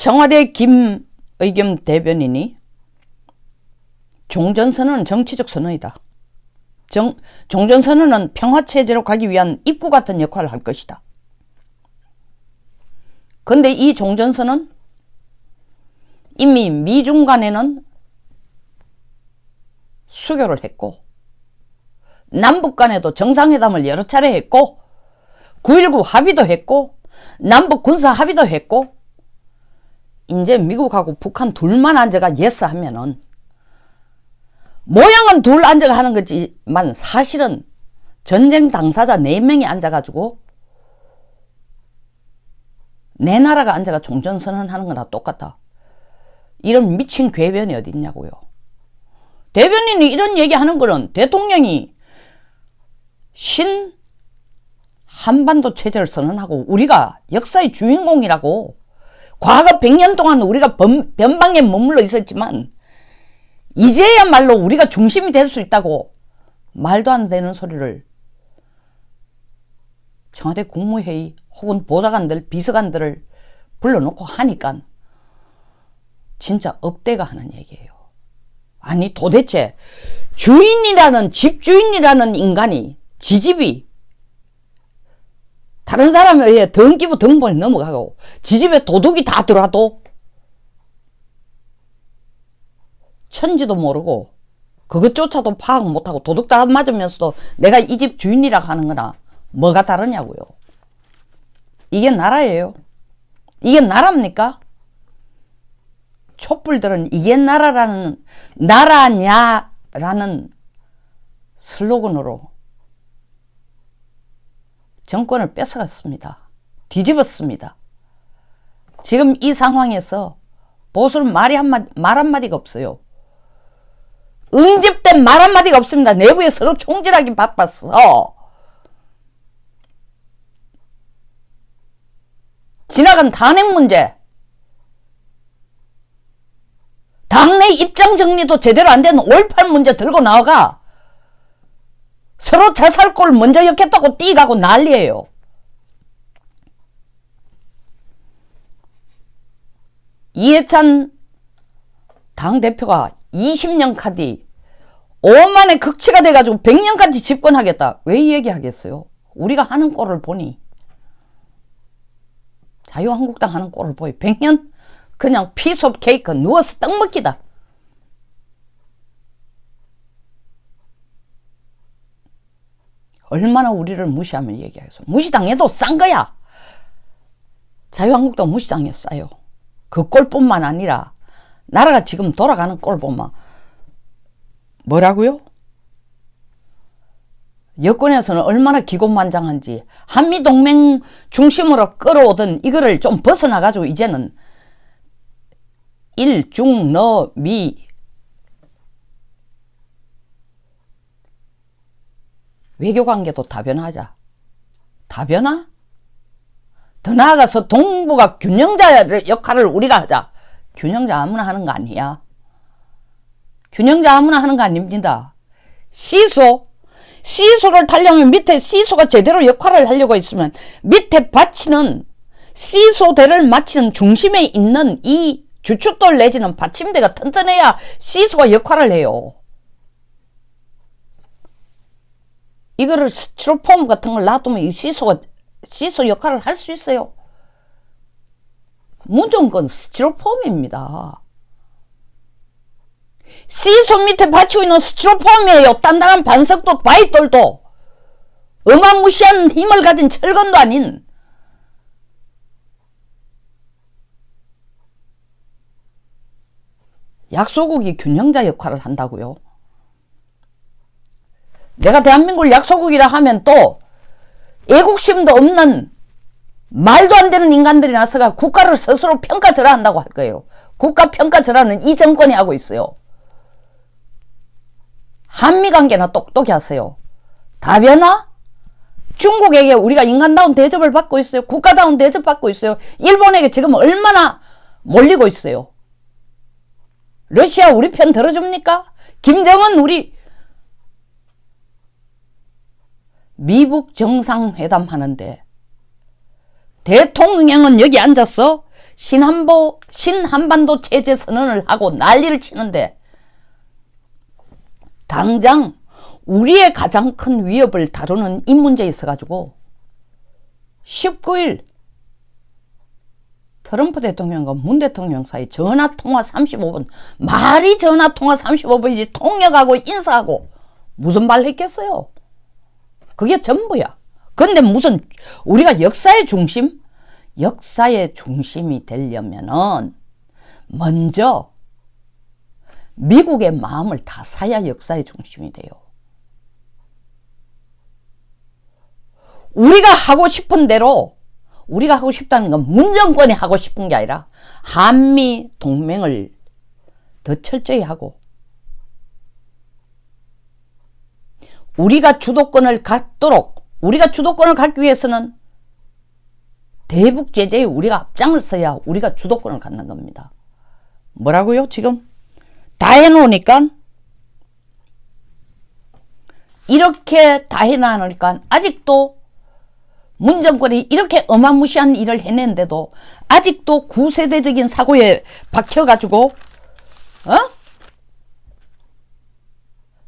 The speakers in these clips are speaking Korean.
청와대 김의겸 대변인이 종전선언은 정치적 선언이다. 정, 종전선언은 평화체제로 가기 위한 입구 같은 역할을 할 것이다. 근데 이 종전선언 이미 미중 간에는 수교를 했고 남북 간에도 정상회담을 여러 차례 했고 9.19 합의도 했고 남북 군사 합의도 했고 이제 미국하고 북한 둘만 앉아가 예스 하면은 모양은 둘 앉아가 하는 거지만 사실은 전쟁 당사자 네 명이 앉아가지고 내 나라가 앉아가 종전선언 하는 거나 똑같다. 이런 미친 궤변이 어디 있냐고요. 대변인이 이런 얘기 하는 거는 대통령이 신 한반도 체제를 선언하고 우리가 역사의 주인공이라고 과거 100년 동안 우리가 변, 변방에 머물러 있었지만 이제야말로 우리가 중심이 될 수 있다고 말도 안 되는 소리를 청와대 국무회의 혹은 보좌관들, 비서관들을 불러놓고 하니까 진짜 업대가 하는 얘기예요. 아니 도대체 주인이라는 집주인이라는 인간이 지집이 다른 사람에 의해 등기부 등본이 넘어가고 지집에 도둑이 다 들어와도 천지도 모르고 그것조차도 파악 못하고 도둑 다 맞으면서도 내가 이 집 주인이라고 하는 거나 뭐가 다르냐고요. 이게 나라예요. 이게 나라입니까? 촛불들은 이게 나라라는 나라냐라는 슬로건으로 정권을 뺏어갔습니다. 뒤집었습니다. 지금 이 상황에서 보수는 말이 한마디, 말 한마디가 없어요. 응집된 말 한마디가 없습니다. 내부에 서로 총질하기 바빴어. 지나간 탄핵 문제, 당내 입장 정리도 제대로 안 되는 5.18 문제 들고 나와가 서로 자살골 먼저 엮겠다고 뛰가고 난리예요. 이해찬 당대표가 20년 카디 5만의 극치가 돼가지고 100년까지 집권하겠다. 왜 이 얘기 하겠어요? 우리가 하는 꼴을 보니 자유한국당 하는 꼴을 보이 100년 그냥 피섭 케이크 누워서 떡 먹기다. 얼마나 우리를 무시하면 얘기하겠어. 무시당해도 싼 거야. 자유한국당 무시당했어요. 그 꼴뿐만 아니라 나라가 지금 돌아가는 꼴 보면 뭐라고요? 여권에서는 얼마나 기곤만장한지 한미동맹 중심으로 끌어오던 이거를 좀 벗어나가지고 이제는 일, 중, 너, 미 외교 관계도 다변하자. 다변화? 더 나아가서 동북아 균형자 역할을 우리가 하자. 균형자 아무나 하는 거 아니야. 균형자 아무나 하는 거 아닙니다. 시소, 시소를 타려면 밑에 시소가 제대로 역할을 하려고 있으면 밑에 받치는 시소대를 마치는 중심에 있는 이 주춧돌 내지는 받침대가 튼튼해야 시소가 역할을 해요. 이거를 스티로폼 같은 걸 놔두면 이 시소가 시소 역할을 할 수 있어요. 무조건 스티로폼입니다. 시소 밑에 받치고 있는 스티로폼이에요. 단단한 반석도 바위돌도 어마무시한 힘을 가진 철근도 아닌 약소국이 균형자 역할을 한다고요. 내가 대한민국을 약소국이라 하면 또 애국심도 없는 말도 안 되는 인간들이 나서가 국가를 스스로 평가절하한다고 할 거예요. 국가 평가절하는 이 정권이 하고 있어요. 한미 관계나 똑똑히 하세요. 다변화? 중국에게 우리가 인간다운 대접을 받고 있어요. 국가다운 대접 받고 있어요. 일본에게 지금 얼마나 몰리고 있어요. 러시아 우리 편 들어줍니까? 김정은 우리 미국 정상회담 하는데 대통령은 여기 앉았어 신한보, 신한반도 체제 선언을 하고 난리를 치는데 당장 우리의 가장 큰 위협을 다루는 이 문제에 있어가지고 19일 트럼프 대통령과 문 대통령 사이 전화통화 35분 말이 전화통화 35분이지 통역하고 인사하고 무슨 말 했겠어요 그게 전부야 근데 무슨 우리가 역사의 중심 역사의 중심이 되려면은 먼저 미국의 마음을 다 사야 역사의 중심이 돼요. 우리가 하고 싶은 대로 우리가 하고 싶다는 건 문정권이 하고 싶은 게 아니라 한미 동맹을 더 철저히 하고 우리가 주도권을 갖도록 우리가 주도권을 갖기 위해서는 대북 제재에 우리가 앞장을 서야 우리가 주도권을 갖는 겁니다. 뭐라고요? 지금 다 해놓으니까 이렇게 다 해놓으니까 아직도 문정권이 이렇게 어마무시한 일을 해냈는데도 아직도 구세대적인 사고에 박혀가지고 어?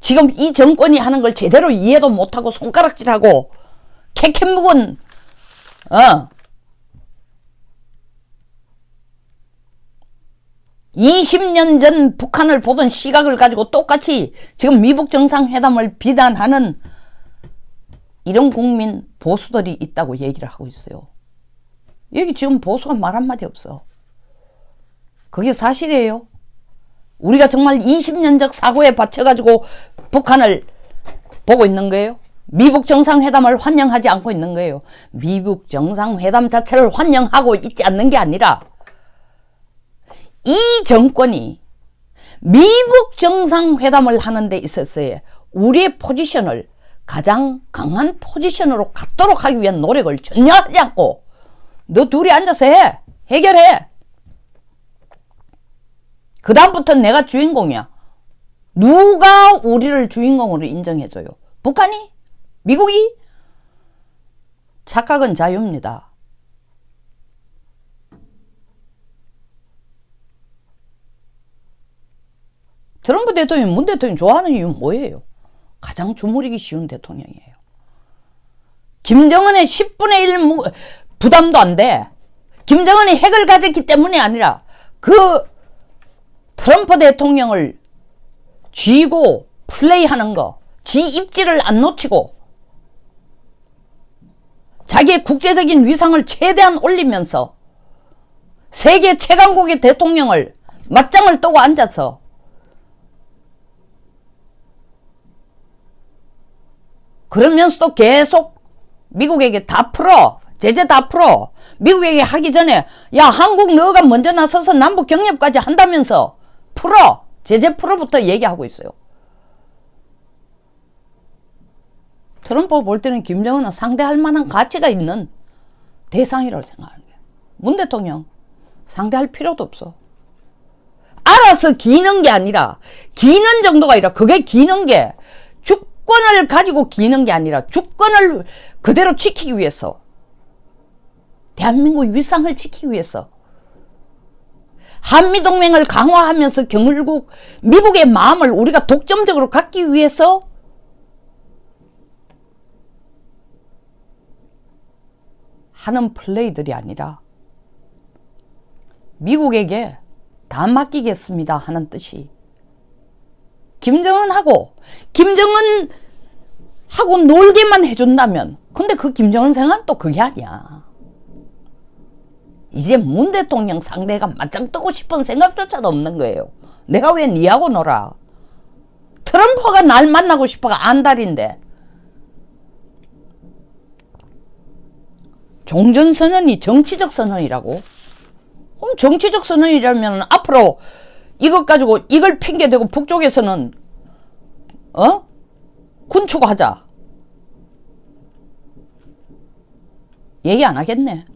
지금 이 정권이 하는 걸 제대로 이해도 못하고 손가락질하고 캐캐 묵은 어 20년 전 북한을 보던 시각을 가지고 똑같이 지금 미북 정상회담을 비난하는 이런 국민 보수들이 있다고 얘기를 하고 있어요. 여기 지금 보수가 말 한마디 없어. 그게 사실이에요. 우리가 정말 20년적 사고에 받쳐가지고 북한을 보고 있는 거예요. 미북 정상회담을 환영하지 않고 있는 거예요. 미북 정상회담 자체를 환영하고 있지 않는 게 아니라 이 정권이 미북 정상회담을 하는 데 있어서의 우리의 포지션을 가장 강한 포지션으로 갖도록 하기 위한 노력을 전혀 하지 않고 너 둘이 앉아서 해. 해결해. 그 다음부터 내가 주인공이야. 누가 우리를 주인공으로 인정해줘요? 북한이? 미국이? 착각은 자유입니다. 트럼프 대통령, 문 대통령 좋아하는 이유는 뭐예요? 가장 주무르기 쉬운 대통령이에요. 김정은의 10분의 1 무, 부담도 안 돼. 김정은이 핵을 가졌기 때문이 아니라 그 트럼프 대통령을 쥐고 플레이하는 거, 지 입지를 안 놓치고 자기의 국제적인 위상을 최대한 올리면서 세계 최강국의 대통령을 맞짱을 뜨고 앉아서 그러면서도 계속 미국에게 다 풀어. 제재 다 풀어. 미국에게 하기 전에 야 한국 너가 먼저 나서서 남북 경협까지 한다면서 풀어. 제재 풀어부터 얘기하고 있어요. 트럼프 볼 때는 김정은은 상대할 만한 가치가 있는 대상이라고 생각하는 거예요. 문 대통령 상대할 필요도 없어. 알아서 기는 게 아니라 기는 정도가 아니라 그게 기는 게 주권을 가지고 기는 게 아니라 주권을 그대로 지키기 위해서 대한민국 위상을 지키기 위해서 한미동맹을 강화하면서 경일국 미국의 마음을 우리가 독점적으로 갖기 위해서 하는 플레이들이 아니라 미국에게 다 맡기겠습니다 하는 뜻이 김정은하고 김정은 하고 놀게만 해준다면 근데 그 김정은 생각은 또 그게 아니야. 이제 문 대통령 상대가 맞짱 뜨고 싶은 생각조차도 없는 거예요. 내가 왜 니하고 놀아? 트럼프가 날 만나고 싶어가 안달인데. 종전선언이 정치적 선언이라고? 그럼 정치적 선언이라면 앞으로 이것 가지고 이걸 핑계대고 북쪽에서는 어? 군축하자. 얘기 안 하겠네.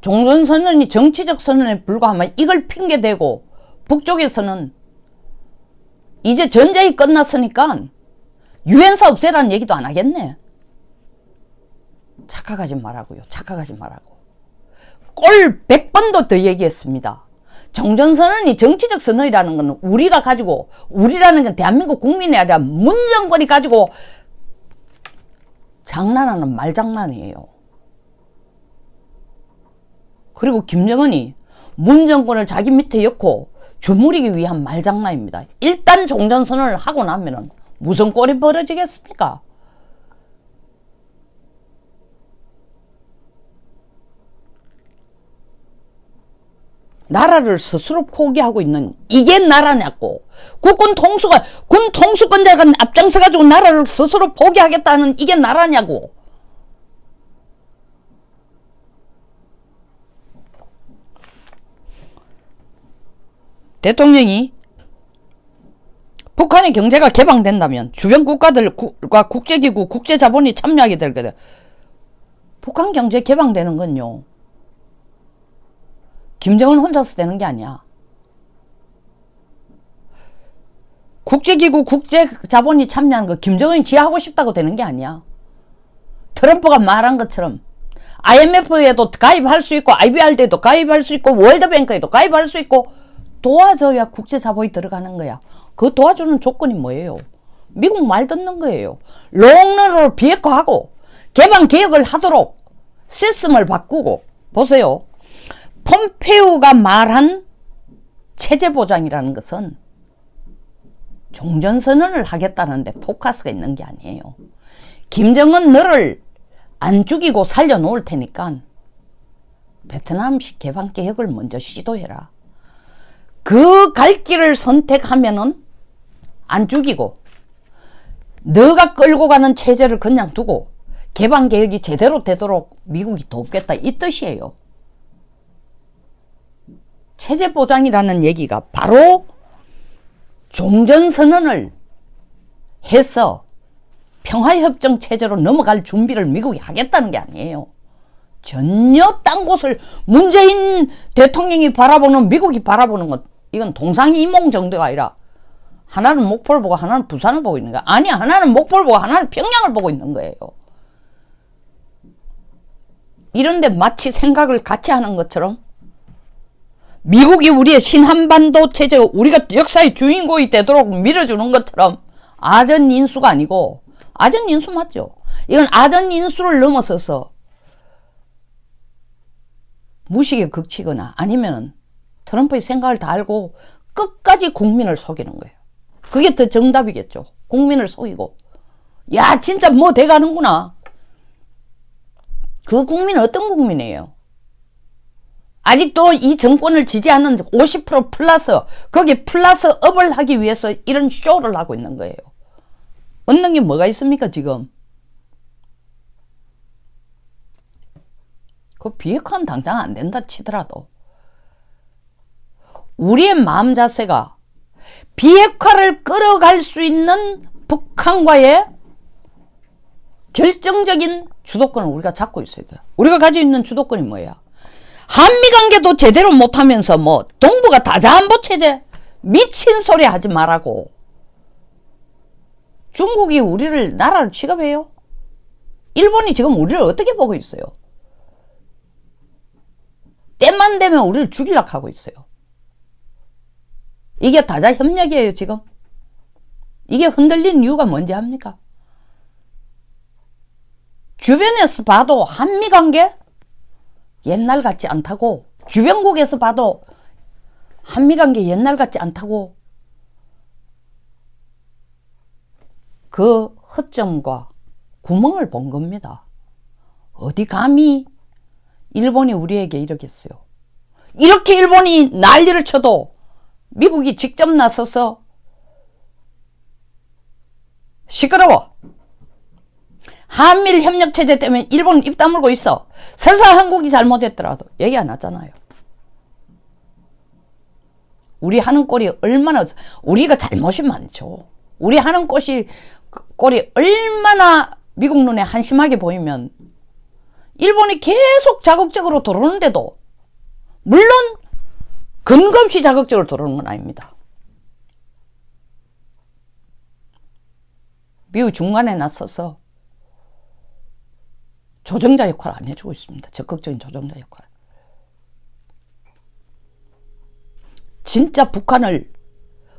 종전 선언이 정치적 선언에 불과하면 이걸 핑계대고 북쪽에서는 이제 전쟁이 끝났으니까 유엔사 없애라는 얘기도 안 하겠네. 착각하지 말라고요. 착각하지 말라고. 꼴 100번도 더 얘기했습니다. 정전선언이 정치적 선언이라는 건 우리가 가지고 우리라는 건 대한민국 국민이 아니라 문정권이 가지고 장난하는 말장난이에요. 그리고 김정은이 문정권을 자기 밑에 엮고 주무리기 위한 말장난입니다. 일단 종전선언을 하고 나면은 무슨 꼴이 벌어지겠습니까? 나라를 스스로 포기하고 있는 이게 나라냐고. 국군 통수가 군 통수권자가 앞장서 가지고 나라를 스스로 포기하겠다는 이게 나라냐고. 대통령이 북한의 경제가 개방된다면 주변 국가들과 국제기구, 국제자본이 참여하게 될 거다. 북한 경제 개방되는 건요. 김정은 혼자서 되는 게 아니야. 국제기구, 국제자본이 참여하는 거 김정은이 지 하고 싶다고 되는 게 아니야. 트럼프가 말한 것처럼 IMF에도 가입할 수 있고 IBRD에도 가입할 수 있고 월드뱅크에도 가입할 수 있고 도와줘야 국제 자본이 들어가는 거야. 그 도와주는 조건이 뭐예요? 미국 말 듣는 거예요. 롱런으로 비핵화하고 개방 개혁을 하도록 시스템을 바꾸고 보세요. 폼페오가 말한 체제 보장이라는 것은 종전선언을 하겠다는데 포커스가 있는 게 아니에요. 김정은 너를 안 죽이고 살려놓을 테니까 베트남식 개방 개혁을 먼저 시도해라. 그 갈 길을 선택하면은 안 죽이고 너가 끌고 가는 체제를 그냥 두고 개방 개혁이 제대로 되도록 미국이 돕겠다 이 뜻이에요. 체제 보장이라는 얘기가 바로 종전 선언을 해서 평화협정 체제로 넘어갈 준비를 미국이 하겠다는 게 아니에요. 전혀 딴 곳을 문재인 대통령이 바라보는 미국이 바라보는 것 이건 동상이몽 정도가 아니라 하나는 목포를 보고 하나는 부산을 보고 있는 거야. 아니 하나는 목포를 보고 하나는 평양을 보고 있는 거예요. 이런데 마치 생각을 같이 하는 것처럼 미국이 우리의 신한반도 체제, 우리가 역사의 주인공이 되도록 밀어주는 것처럼 아전인수가 아니고 아전인수 맞죠? 이건 아전인수를 넘어서서 무식에 극치거나 아니면 트럼프의 생각을 다 알고 끝까지 국민을 속이는 거예요. 그게 더 정답이겠죠. 국민을 속이고. 야, 진짜 뭐 돼가는구나. 그 국민은 어떤 국민이에요? 아직도 이 정권을 지지하는 50% 플러스, 거기 플러스 업을 하기 위해서 이런 쇼를 하고 있는 거예요. 얻는 게 뭐가 있습니까, 지금? 그 비핵화는 당장 안 된다 치더라도 우리의 마음 자세가 비핵화를 끌어갈 수 있는 북한과의 결정적인 주도권을 우리가 잡고 있어야 돼요. 우리가 가지고 있는 주도권이 뭐야? 한미 관계도 제대로 못하면서 뭐 동북아 다자한보 체제 미친 소리 하지 말라고. 중국이 우리를 나라를 취급해요? 일본이 지금 우리를 어떻게 보고 있어요? 때만 되면 우리를 죽이려고 하고 있어요. 이게 다자 협력이에요, 지금. 이게 흔들린 이유가 뭔지 압니까? 주변에서 봐도 한미 관계 옛날 같지 않다고 주변국에서 봐도 한미 관계 옛날 같지 않다고 그 허점과 구멍을 본 겁니다. 어디 감히 일본이 우리에게 이러겠어요. 이렇게 일본이 난리를 쳐도 미국이 직접 나서서 시끄러워. 한밀 협력 체제 때문에 일본은 입 다물고 있어. 설사 한국이 잘못했더라도 얘기 안 하잖아요. 우리 하는 꼴이 얼마나 우리가 잘못이 많죠. 우리 하는 꼴이 꼴이 얼마나 미국 눈에 한심하게 보이면 일본이 계속 자극적으로 들어오는데도 물론 근거 없이 자극적으로 들어오는 건 아닙니다. 미국 중간에 나서서 조정자 역할을 안 해주고 있습니다. 적극적인 조정자 역할. 진짜 북한을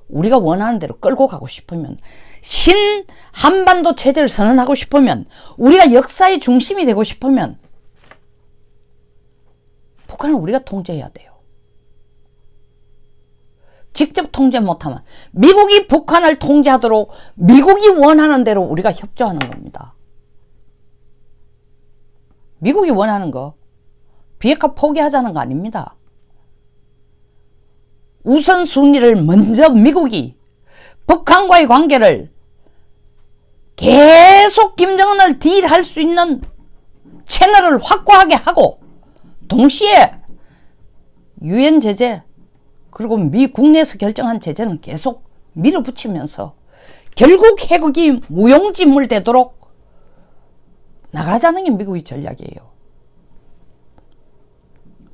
우리가 원하는 대로 끌고 가고 싶으면 신 한반도 체제를 선언하고 싶으면 우리가 역사의 중심이 되고 싶으면 북한을 우리가 통제해야 돼요. 직접 통제 못하면 미국이 북한을 통제하도록 미국이 원하는 대로 우리가 협조하는 겁니다. 미국이 원하는 거 비핵화 포기하자는 거 아닙니다. 우선순위를 먼저 미국이 북한과의 관계를 계속 김정은을 딜할 수 있는 채널을 확고하게 하고 동시에 유엔 제재 그리고 미 국내에서 결정한 제재는 계속 밀어붙이면서 결국 해국이 무용지물 되도록 나가자는 게 미국의 전략이에요.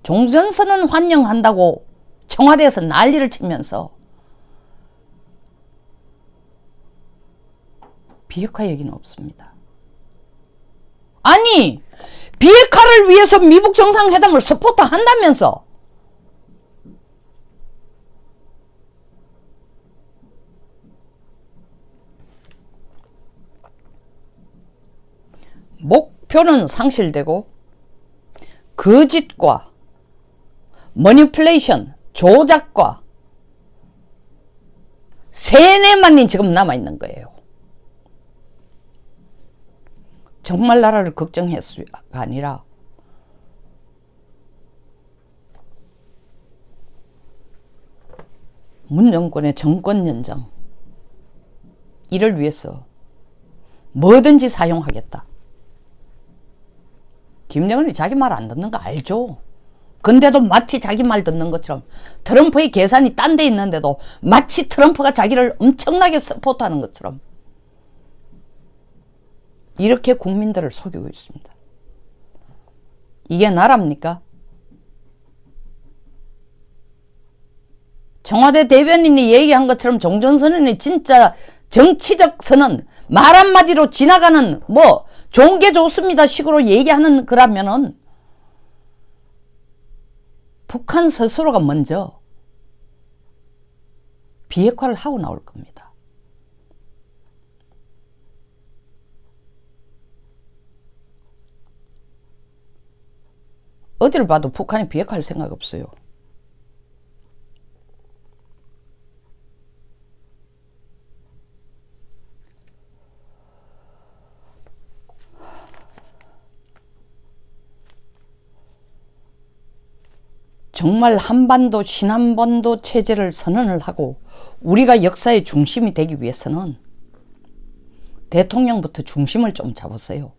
종전선언 환영한다고 청와대에서 난리를 치면서 비핵화 얘기는 없습니다. 아니 비핵화를 위해서 미북 정상회담을 서포트 한다면서 목 표는 상실되고 거짓과 머니플레이션, 조작과 세뇌만이 지금 남아있는 거예요. 정말 나라를 걱정했수가 아니라 문 정권의 정권 연장 이를 위해서 뭐든지 사용하겠다. 김정은이 자기 말 안 듣는 거 알죠? 근데도 마치 자기 말 듣는 것처럼 트럼프의 계산이 딴 데 있는데도 마치 트럼프가 자기를 엄청나게 서포트하는 것처럼 이렇게 국민들을 속이고 있습니다. 이게 나랍니까? 청와대 대변인이 얘기한 것처럼 종전선언이 진짜 정치적 선언, 말 한마디로 지나가는 뭐 좋은 게 좋습니다 식으로 얘기하는 거라면은 북한 스스로가 먼저 비핵화를 하고 나올 겁니다. 어디를 봐도 북한이 비핵화할 생각 없어요. 정말 한반도 신한반도 체제를 선언을 하고 우리가 역사의 중심이 되기 위해서는 대통령부터 중심을 좀 잡았어요.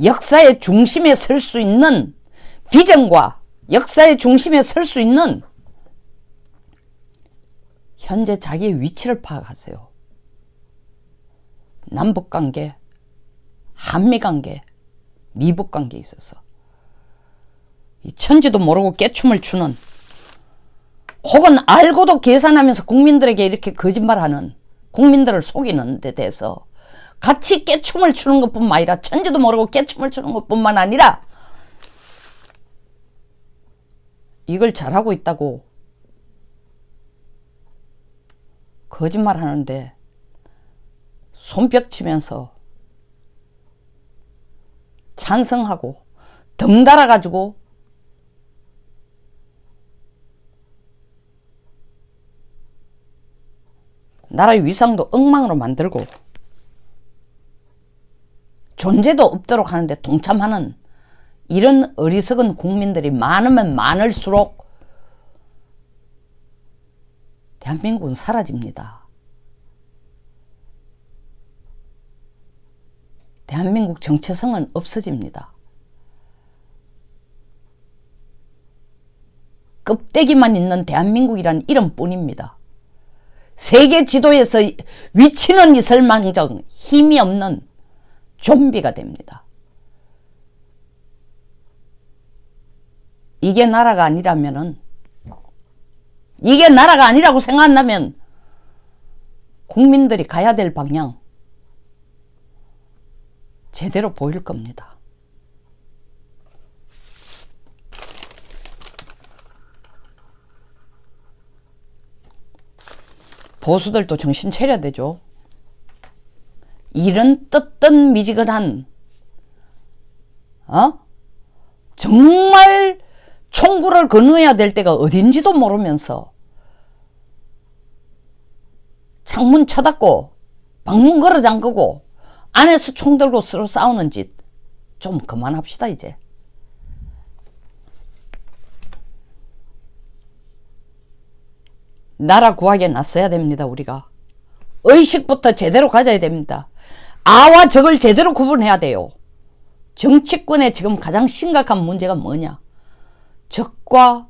역사의 중심에 설 수 있는 비전과 역사의 중심에 설 수 있는 현재 자기의 위치를 파악하세요. 남북 관계, 한미 관계, 미북 관계에 있어서. 천지도 모르고 깨춤을 추는 혹은 알고도 계산하면서 국민들에게 이렇게 거짓말하는 국민들을 속이는 데 대해서 같이 깨춤을 추는 것뿐만 아니라 천지도 모르고 깨춤을 추는 것뿐만 아니라 이걸 잘하고 있다고 거짓말 하는데 손뼉 치면서 찬성하고 덩달아 가지고 나라의 위상도 엉망으로 만들고 존재도 없도록 하는데 동참하는 이런 어리석은 국민들이 많으면 많을수록 대한민국은 사라집니다. 대한민국 정체성은 없어집니다. 껍데기만 있는 대한민국이란 이름뿐입니다. 세계 지도에서 위치는 있을망정 힘이 없는 좀비가 됩니다. 이게 나라가 아니라면은 이게 나라가 아니라고 생각한다면 국민들이 가야 될 방향 제대로 보일 겁니다. 보수들도 정신 차려야 되죠. 이런 뜯던 미지근한 어? 정말 총구를 건너야 될 때가 어딘지도 모르면서 창문 쳐닫고 방문 걸어 잠그고 안에서 총 들고 서로 싸우는 짓 좀 그만합시다 이제. 나라 구하게 났어야 됩니다 우리가. 의식부터 제대로 가져야 됩니다. 아와 적을 제대로 구분해야 돼요. 정치권의 지금 가장 심각한 문제가 뭐냐? 적과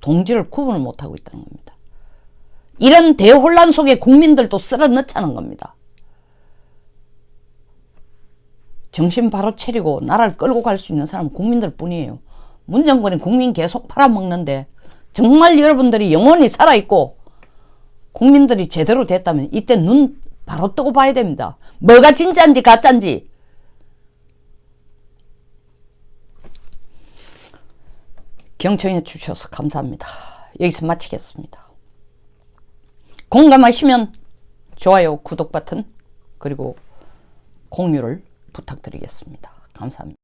동지를 구분을 못하고 있다는 겁니다. 이런 대혼란 속에 국민들도 쓸어 넣자는 겁니다. 정신 바로 차리고 나라를 끌고 갈 수 있는 사람은 국민들 뿐이에요. 문정권이 국민 계속 팔아먹는데 정말 여러분들이 영원히 살아있고 국민들이 제대로 됐다면 이때 눈 바로 뜨고 봐야 됩니다. 뭐가 진짜인지 가짜인지. 경청해 주셔서 감사합니다. 여기서 마치겠습니다. 공감하시면 좋아요, 구독 버튼, 그리고 공유를 부탁드리겠습니다. 감사합니다.